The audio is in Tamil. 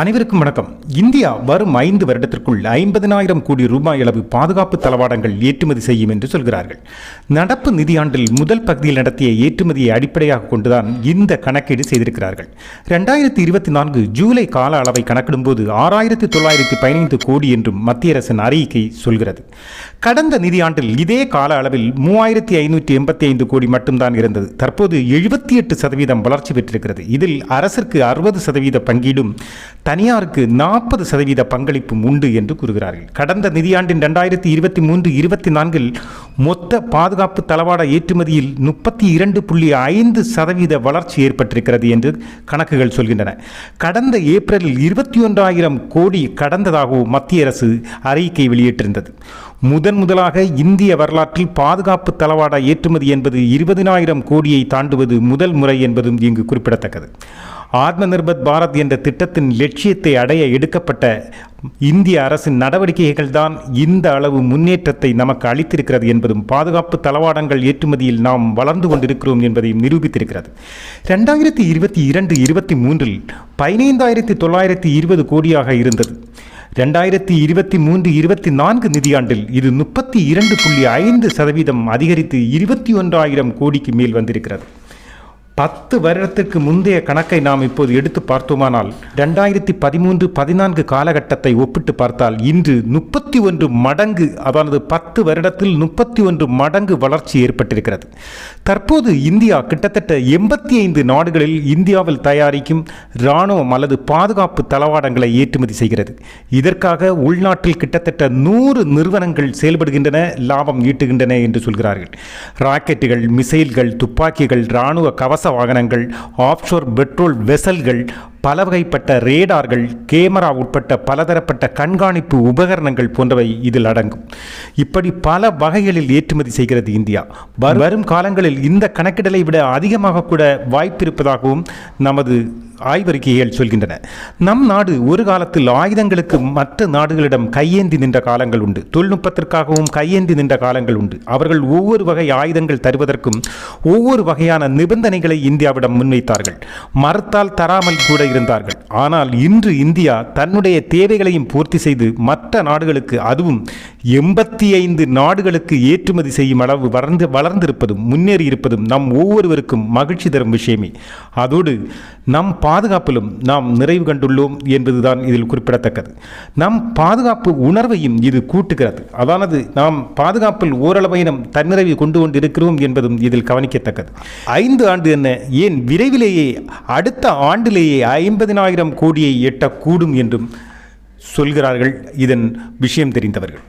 அனைவருக்கும் வணக்கம். இந்தியா வரும் ஐந்து வருடத்திற்குள் ஐம்பதனாயிரம் கோடி ரூபாய் அளவு பாதுகாப்பு தளவாடங்கள் ஏற்றுமதி செய்யும் என்று சொல்கிறார்கள். நடப்பு நிதியாண்டில் முதல் பகுதியில் நடத்திய ஏற்றுமதியை அடிப்படையாக கொண்டுதான் இந்த கணக்கீடு செய்திருக்கிறார்கள். ரெண்டாயிரத்தி இருபத்தி நான்கு ஜூலை கால அளவை கணக்கிடும்போது ஆறாயிரத்தி தொள்ளாயிரத்தி பதினைந்து கோடி என்றும் மத்திய அரசின் அறிக்கை சொல்கிறது. கடந்த நிதியாண்டில் இதே கால அளவில் மூவாயிரத்தி ஐநூற்றி எண்பத்தி ஐந்து கோடி மட்டும்தான் இருந்தது. தற்போது எழுபத்தி எட்டு சதவீதம் வளர்ச்சி பெற்றிருக்கிறது. இதில் அரசிற்கு அறுபது சதவீத பங்கீடும் தனியாருக்கு நாற்பது சதவீத பங்களிப்பும் உண்டு என்று கூறுகிறார்கள். கடந்த நிதியாண்டின் ரெண்டாயிரத்தி இருபத்தி மூன்று இருபத்தி நான்கில் மொத்த பாதுகாப்பு தளவாட ஏற்றுமதியில் முப்பத்தி இரண்டு புள்ளி ஐந்து சதவீத வளர்ச்சி ஏற்பட்டிருக்கிறது என்று கணக்குகள் சொல்கின்றன. கடந்த ஏப்ரலில் இருபத்தி ஒன்றாயிரம் கோடி கடந்ததாகவும் மத்திய அரசு அறிக்கை வெளியிட்டிருந்தது. முதன் முதலாக இந்திய வரலாற்றில் பாதுகாப்பு தளவாட ஏற்றுமதி என்பது இருபதினாயிரம் கோடியை தாண்டுவது முதல் முறை என்பதும் இங்கு குறிப்பிடத்தக்கது. ஆத்ம நிர்பர் பாரத் என்ற திட்டத்தின் லட்சியத்தை அடைய எடுக்கப்பட்ட இந்திய அரசின் நடவடிக்கைகள் தான் இந்த அளவு முன்னேற்றத்தை நமக்கு அளித்திருக்கிறது என்பதும் பாதுகாப்பு தளவாடங்கள் ஏற்றுமதியில் நாம் வளர்ந்து கொண்டிருக்கிறோம் என்பதையும் நிரூபித்திருக்கிறது. ரெண்டாயிரத்தி இருபத்தி இரண்டு இருபத்தி மூன்றில் பதினைந்தாயிரத்தி தொள்ளாயிரத்தி இருபது கோடியாக இருந்தது. ரெண்டாயிரத்தி இருபத்தி மூன்று இருபத்தி நான்கு நிதியாண்டில் இது முப்பத்தி இரண்டு புள்ளி ஐந்து சதவீதம் அதிகரித்து இருபத்தி ஒன்றாயிரம் கோடிக்கு மேல் வந்திருக்கிறது. பத்து வருடத்திற்கு முந்தைய கணக்கை நாம் இப்போது எடுத்து பார்த்தோமானால் ரெண்டாயிரத்தி பதிமூன்று பதினான்கு காலகட்டத்தை ஒப்பிட்டு பார்த்தால் இன்று முப்பத்தி ஒன்று மடங்கு அதாவது பத்து வருடத்தில் முப்பத்தி ஒன்று மடங்கு வளர்ச்சி ஏற்பட்டிருக்கிறது. தற்போது இந்தியா கிட்டத்தட்ட எண்பத்தி ஐந்து நாடுகளில் இந்தியாவில் தயாரிக்கும் இராணுவம் அல்லது பாதுகாப்பு தளவாடங்களை ஏற்றுமதி செய்கிறது. இதற்காக உள்நாட்டில் கிட்டத்தட்ட நூறு நிறுவனங்கள் செயல்படுகின்றன லாபம் ஈட்டுகின்றன என்று சொல்கிறார்கள். ராக்கெட்டுகள் மிசைல்கள் துப்பாக்கிகள் இராணுவ கவச வாகனங்கள் ஆப்ஷோர் பெட்ரோல் வெசல்கள் பல வகைப்பட்ட ரேடார்கள் கேமரா உட்பட்ட பலதரப்பட்ட கண்காணிப்பு உபகரணங்கள் போன்றவை இதில் அடங்கும். இப்படி பல வகைகளில் ஏற்றுமதி செய்கிறது இந்தியா. வரும் காலங்களில் இந்த கணக்கிடலை விட அதிகமாக கூட வாய்ப்பிருப்பதாகவும் நமது ஆய்வறிக்கைகள் சொல்கின்றன. நம் நாடு ஒரு காலத்தில் ஆயுதங்களுக்கு மற்ற நாடுகளிடம் கையேந்தி நின்ற காலங்கள் உண்டு. தொழில்நுட்பத்திற்காகவும் கையேந்தி நின்ற காலங்கள் உண்டு. அவர்கள் ஒவ்வொரு வகை ஆயுதங்கள் தருவதற்கும் ஒவ்வொரு வகையான நிபந்தனைகளை இந்தியாவிடம் முன்வைத்தார்கள். மறுத்தால் தராமல் கூட இருந்தார்கள். ஆனால் இன்று இந்தியா தன்னுடைய தேவைகளையும் பூர்த்தி செய்து மற்ற நாடுகளுக்கு அதுவும் எண்பத்தி ஐந்து நாடுகளுக்கு ஏற்றுமதி செய்யும் அளவு வளர்ந்து வளர்ந்திருப்பதும் முன்னேறி இருப்பதும் நம் ஒவ்வொருவருக்கும் மகிழ்ச்சி தரும் விஷயமே. அதோடு நம் பாதுகாப்பிலும் நாம் நிறைவு கண்டுள்ளோம் என்பதுதான் இதில் குறிப்பிடத்தக்கது. நம் பாதுகாப்பு உணர்வையும் இது கூட்டுகிறது. அதானது நாம் பாதுகாப்பில் ஓரளவையினம் தன்னிறைவை கொண்டு கொண்டிருக்கிறோம் என்பதும் இதில் கவனிக்கத்தக்கது. ஐந்து ஆண்டு என்ன ஏன் விரைவிலேயே அடுத்த ஆண்டிலேயே ஐம்பதினாயிரம் கோடியை எட்டக்கூடும் என்றும் சொல்கிறார்கள். இதன் விஷயம் தெரிந்தவர்கள்.